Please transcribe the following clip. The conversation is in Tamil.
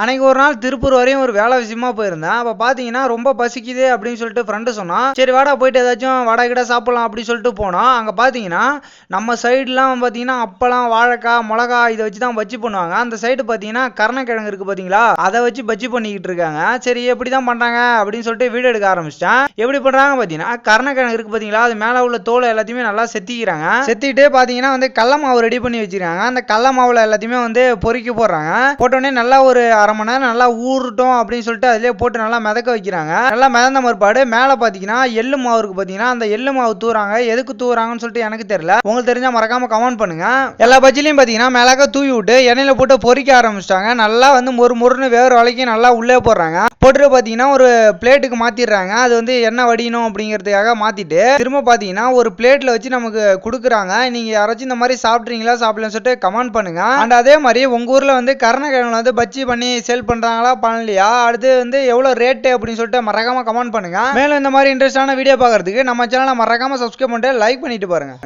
அன்னைக்கு ஒரு நாள் திருப்பூர் வரையும் ஒரு வேலை விஷயமா போயிருந்தேன். அப்போ பார்த்தீங்கன்னா ரொம்ப பசிக்குது அப்படின்னு சொல்லிட்டு ஃப்ரெண்டு சொன்னான். சரி வாடா போயிட்டு ஏதாச்சும் வடை கிட்ட சாப்பிடலாம் அப்படின்னு சொல்லிட்டு போனோம் அங்கே பார்த்தீங்கன்னா நம்ம சைடுலாம் பார்த்தீங்கன்னா அப்பளம் வாழைக்காய் மிளகா இதை வச்சு தான் பஜ்ஜி பண்ணுவாங்க. அந்த சைடு பார்த்தீங்கன்னா கருணக்கிழங்கு இருக்குது பார்த்தீங்களா அதை வச்சு பஜ்ஜி பண்ணிக்கிட்டு இருக்காங்க. சரி எப்படி தான் பண்ணுறாங்க அப்படின்னு சொல்லிட்டு வீடு எடுக்க ஆரம்பிச்சிட்டேன். எப்படி பண்ணுறாங்க பார்த்தீங்கன்னா கருணக்கிழங்கு இருக்குது பார்த்தீங்களா அது மேலே உள்ள தோலை எல்லாத்தையுமே நல்லா செத்திக்கிறாங்க. செத்திட்டு பார்த்தீங்கன்னா வந்து கடல மாவு ரெடி பண்ணி வச்சிருக்காங்க. அந்த கடல மாவில் எல்லாத்தையுமே வந்து பொறுக்கி போடுறாங்க. போட்டோடனே நல்லா ஒரு அரை மணி நேரம் நல்லா ஊறட்டும் அப்படின்னு சொல்லிட்டு அதிலே போட்டு நல்லா மிதக்க வைக்கிறாங்க. நல்லா மிதந்த மறுபாடு மேலே பார்த்தீங்கன்னா எள்ளு மாவு இருக்கு பார்த்தீங்கன்னா அந்த எள்ளு மாவு தூறாங்க எதுக்கு தூறாங்கன்னு சொல்லிட்டு எனக்கு தெரியல. உங்களுக்கு தெரிஞ்சால் மறக்காம கமெண்ட் பண்ணுங்க. எல்லா பஜ்ஜிலையும் பார்த்தீங்கன்னா மிளகா தூவி விட்டு எண்ணெயில் போட்டு பொறிக்க ஆரம்பிச்சிட்டாங்க. நல்லா வந்து மொறு மொறுன்னு வேறு வரைக்கும் நல்லா உள்ளே போடுறாங்க. போட்டுட்டு பார்த்தீங்கன்னா ஒரு பிளேட்டுக்கு மாற்றிடுறாங்க அது வந்து எண்ணெய் வடியணும் அப்படிங்கிறதுக்காக மாற்றிட்டு திரும்ப பார்த்தீங்கன்னா ஒரு பிளேட்டில் வச்சு நமக்கு கொடுக்குறாங்க. நீங்கள் யாராச்சும் இந்த மாதிரி சாப்பிட்றீங்களா சாப்பிடலன்னு சொல்லிட்டு கமெண்ட் பண்ணுங்க. அண்ட் அதே மாதிரி உங்கள் ஊரில் வந்து கருணக்கிழங்குல வந்து பஜ்ஜி பண்ணி சேல் பண்றாங்களா பண்ணலையா? அடுத்து வந்து எவ்வளோ ரேட்டு அப்படின்னு சொல்லிட்டு மறக்காம கமெண்ட் பண்ணுங்க. மேலும் இந்த மாதிரி இன்ட்ரெஸ்டான வீடியோ பார்க்குறதுக்கு நம்ம சேனலை மறக்காம சப்ஸ்கிரைப் பண்ணிட்டு லைக் பண்ணிட்டு பாருங்க.